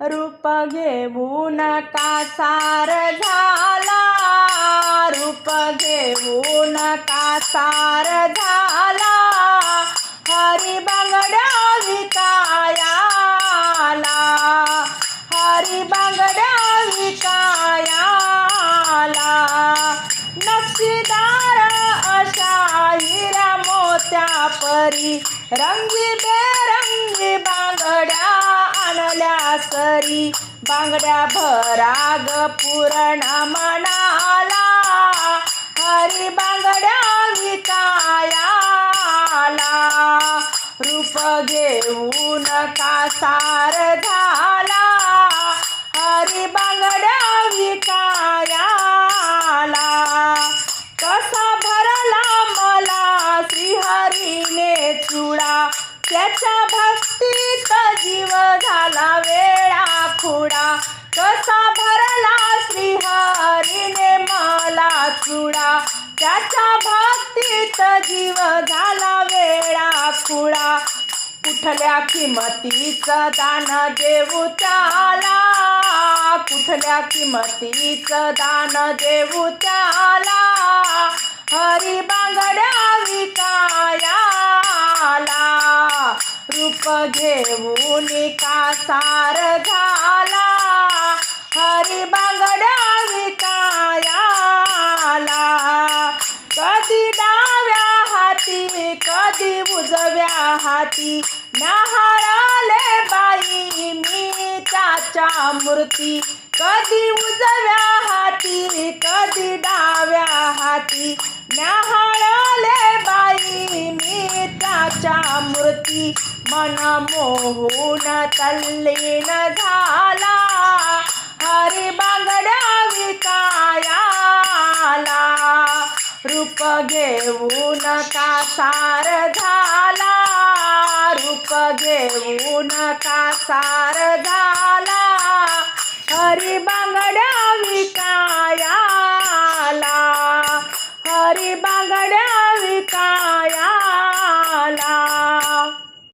रूप घेऊन कासार झाला. रूप घेऊन कासार झाला. हरी बांगड्या विकायाला. हरी बांगड्या विकायाला. नक्षीदार अशा हिरा मोत्या परी. रंगी बे बांगड्या भराग पुरण मनाला. हरी बांगड्या विकायाला. रूप घेऊन कासार झाला. हरी बांगड्या विकायाला. कसा भरला मला श्रीहरीने चुडा. त्याच्या भक्तीत जीव झाला वेळा खुडा कसा भरला श्रीहरीने मला चुडा? त्याच्या भक्तीत जीव झाला वेळा खुळा. कुठल्या किमतीचं दान देऊ त्याला? कुठल्या किमतीचं दान देऊ त्याला? हरी बांगड्या विकायाला. रूप घेऊन कासार झाला. हरी बांगड्या विकायाला. कधी डाव्या हाती कधी उजव्या हाती न्याहाळाले बाई मी त्याच्या मूर्ती. कधी उजव्या हाती कधी डाव्या हाती न्याहाळाले बाई मी त्याच्या मूर्ती. मन मोहून तल्लीन रूप घेऊन कासार झाला. रूप घेऊन कासार झाला. हरी बांगड्या